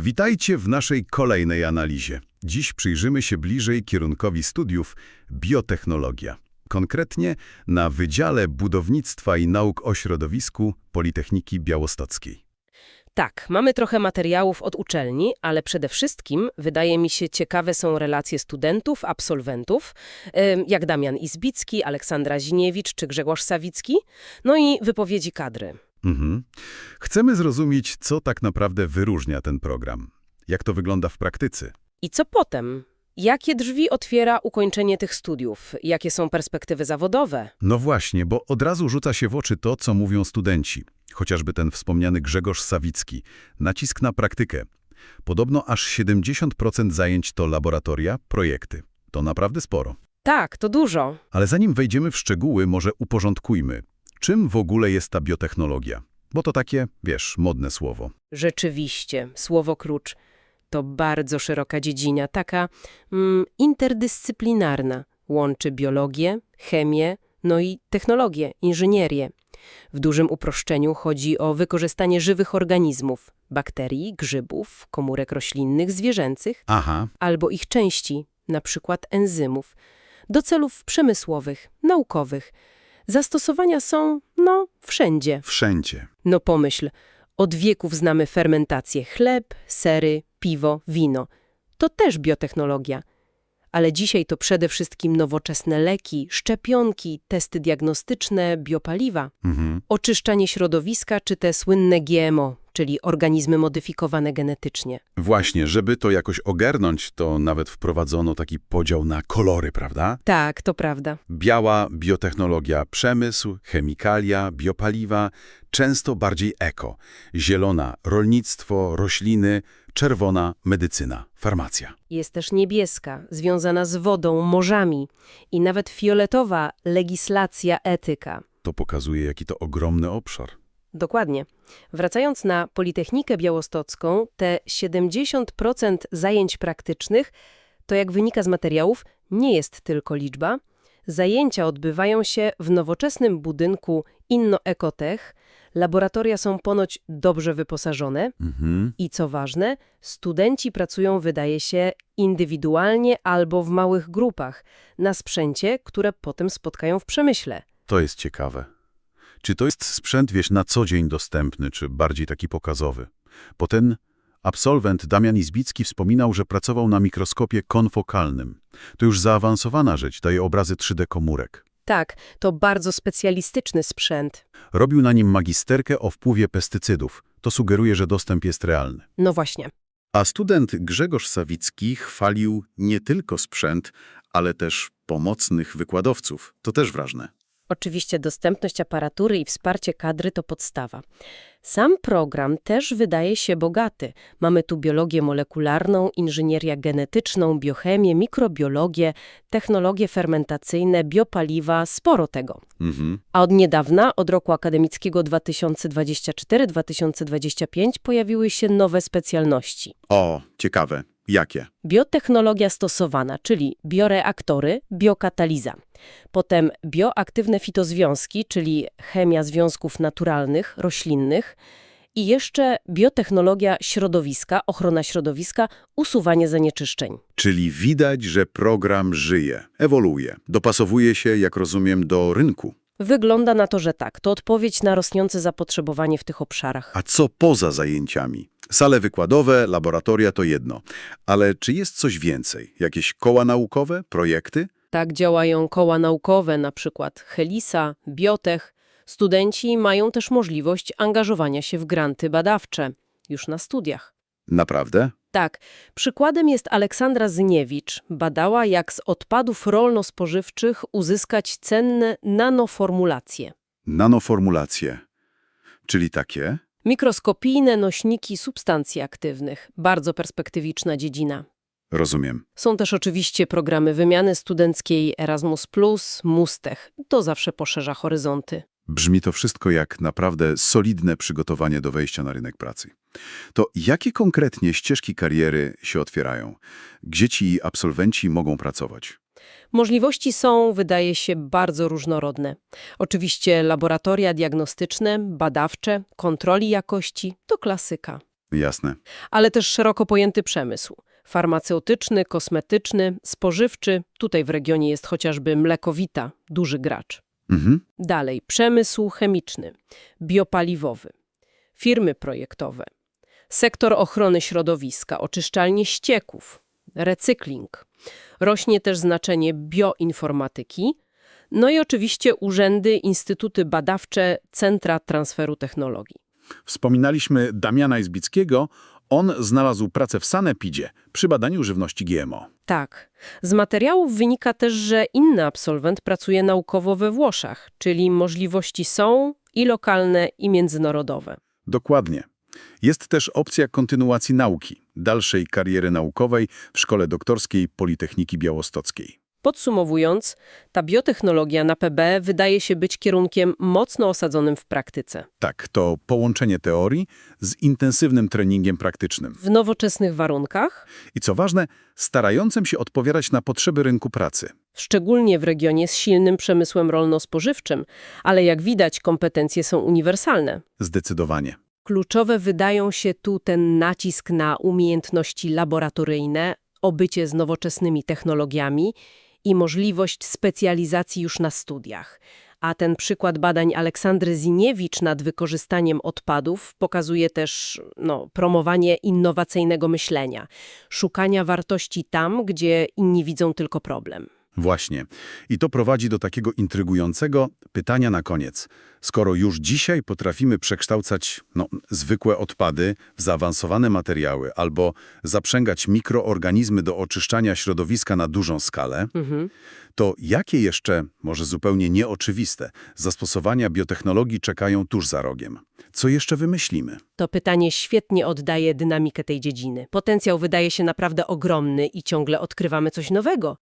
Witajcie w naszej kolejnej analizie. Dziś przyjrzymy się bliżej kierunkowi studiów biotechnologia. Konkretnie na Wydziale Budownictwa i Nauk o Środowisku Politechniki Białostockiej. Tak, mamy trochę materiałów od uczelni, ale przede wszystkim, wydaje mi się, ciekawe są relacje studentów, absolwentów, jak Damian Izbicki, Aleksandra Ziniewicz czy Grzegorz Sawicki, no i wypowiedzi kadry. Mhm. Chcemy zrozumieć, co tak naprawdę wyróżnia ten program. Jak to wygląda w praktyce. I co potem? Jakie drzwi otwiera ukończenie tych studiów? Jakie są perspektywy zawodowe? No właśnie, bo od razu rzuca się w oczy to, co mówią studenci. Chociażby ten wspomniany Grzegorz Sawicki. Nacisk na praktykę. Podobno aż 70% zajęć to laboratoria, projekty. To naprawdę sporo. Tak, to dużo. Ale zanim wejdziemy w szczegóły, może uporządkujmy. Czym w ogóle jest ta biotechnologia? Bo to takie, wiesz, modne słowo. Rzeczywiście, słowo klucz to bardzo szeroka dziedzina, taka mm, interdyscyplinarna. Łączy biologię, chemię, no i technologię, inżynierię. W dużym uproszczeniu chodzi o wykorzystanie żywych organizmów, bakterii, grzybów, komórek roślinnych, zwierzęcych Aha, albo ich części, na przykład enzymów, do celów przemysłowych, naukowych. Zastosowania są, no, wszędzie. wszędzie. No pomyśl, od wieków znamy fermentację chleb, sery, piwo, wino. To też biotechnologia. Ale dzisiaj to przede wszystkim nowoczesne leki, szczepionki, testy diagnostyczne, biopaliwa, Mhm. oczyszczanie środowiska czy te słynne GMO, czyli organizmy modyfikowane genetycznie. Właśnie, żeby to jakoś ogarnąć, to nawet wprowadzono taki podział na kolory, prawda? Tak, to prawda. Biała biotechnologia przemysł, chemikalia, biopaliwa, często bardziej eko. Zielona rolnictwo, rośliny, czerwona medycyna, farmacja. Jest też niebieska, związana z wodą, morzami i nawet fioletowa legislacja etyka. To pokazuje, jaki to ogromny obszar. Dokładnie. Wracając na Politechnikę Białostocką, te 70% zajęć praktycznych, to jak wynika z materiałów, nie jest tylko liczba. Zajęcia odbywają się w nowoczesnym budynku Inno-Ecotech. Laboratoria są ponoć dobrze wyposażone Mhm. i co ważne, studenci pracują, wydaje się, indywidualnie albo w małych grupach na sprzęcie, które potem spotkają w przemyśle. To jest ciekawe. Czy to jest sprzęt, wiesz, na co dzień dostępny, czy bardziej taki pokazowy? Bo ten absolwent Damian Izbicki wspominał, że pracował na mikroskopie konfokalnym. To już zaawansowana rzecz, daje obrazy 3D komórek. Tak, to bardzo specjalistyczny sprzęt. Robił na nim magisterkę o wpływie pestycydów. To sugeruje, że dostęp jest realny. No właśnie. A student Grzegorz Sawicki chwalił nie tylko sprzęt, ale też pomocnych wykładowców. To też ważne. Oczywiście dostępność aparatury i wsparcie kadry to podstawa. Sam program też wydaje się bogaty. Mamy tu biologię molekularną, inżynierię genetyczną, biochemię, mikrobiologię, technologie fermentacyjne, biopaliwa, sporo tego. Mhm. A od niedawna, od roku akademickiego 2024-2025 pojawiły się nowe specjalności. O, ciekawe. Jakie? Biotechnologia stosowana, czyli bioreaktory, biokataliza. Potem bioaktywne fitozwiązki, czyli chemia związków naturalnych, roślinnych. I jeszcze biotechnologia środowiska, ochrona środowiska, usuwanie zanieczyszczeń. Czyli widać, że program żyje, ewoluuje, dopasowuje się, jak rozumiem, do rynku. Wygląda na to, że tak. To odpowiedź na rosnące zapotrzebowanie w tych obszarach. A co poza zajęciami? Sale wykładowe, laboratoria to jedno. Ale czy jest coś więcej? Jakieś koła naukowe, projekty? Tak działają koła naukowe, na przykład Helisa, Biotech. Studenci mają też możliwość angażowania się w granty badawcze, już na studiach. Naprawdę? Tak, przykładem jest Aleksandra Zyniewicz. Badała, jak z odpadów rolno-spożywczych uzyskać cenne nanoformulacje. Nanoformulacje. Czyli takie? Mikroskopijne nośniki substancji aktywnych. Bardzo perspektywiczna dziedzina. Rozumiem. Są też oczywiście programy wymiany studenckiej Erasmus+, Mustech. To zawsze poszerza horyzonty. Brzmi to wszystko jak naprawdę solidne przygotowanie do wejścia na rynek pracy. To jakie konkretnie ścieżki kariery się otwierają? Gdzie ci absolwenci mogą pracować? Możliwości są, wydaje się, bardzo różnorodne. Oczywiście laboratoria diagnostyczne, badawcze, kontroli jakości to klasyka. Jasne. ale też szeroko pojęty przemysł. Farmaceutyczny, kosmetyczny, spożywczy, tutaj w regionie jest chociażby Mlekowita, duży gracz. Mhm. Dalej, przemysł chemiczny, biopaliwowy, firmy projektowe, sektor ochrony środowiska, oczyszczalnie ścieków, recykling. Rośnie też znaczenie bioinformatyki, no i oczywiście urzędy, instytuty badawcze, centra transferu technologii. Wspominaliśmy Damiana Izbickiego. On znalazł pracę w Sanepidzie przy badaniu żywności GMO. Tak. Z materiałów wynika też, że inny absolwent pracuje naukowo we Włoszech, czyli możliwości są i lokalne, i międzynarodowe. Dokładnie. Jest też opcja kontynuacji nauki, dalszej kariery naukowej w Szkole Doktorskiej Politechniki Białostockiej. Podsumowując, ta biotechnologia na PB wydaje się być kierunkiem mocno osadzonym w praktyce. Tak, to połączenie teorii z intensywnym treningiem praktycznym. W nowoczesnych warunkach, I co ważne, starającym się odpowiadać na potrzeby rynku pracy. szczególnie w regionie z silnym przemysłem rolno-spożywczym, ale jak widać kompetencje są uniwersalne. Zdecydowanie. Kluczowe wydają się tu ten nacisk na umiejętności laboratoryjne, obycie z nowoczesnymi technologiami i możliwość specjalizacji już na studiach. A ten przykład badań Aleksandry Ziniewicz nad wykorzystaniem odpadów pokazuje też no, promowanie innowacyjnego myślenia, szukania wartości tam, gdzie inni widzą tylko problem. Właśnie. I to prowadzi do takiego intrygującego pytania na koniec. Skoro już dzisiaj potrafimy przekształcać no, zwykłe odpady w zaawansowane materiały albo zaprzęgać mikroorganizmy do oczyszczania środowiska na dużą skalę, Mhm. to jakie jeszcze, może zupełnie nieoczywiste, zastosowania biotechnologii czekają tuż za rogiem? Co jeszcze wymyślimy? To pytanie świetnie oddaje dynamikę tej dziedziny. Potencjał wydaje się naprawdę ogromny i ciągle odkrywamy coś nowego.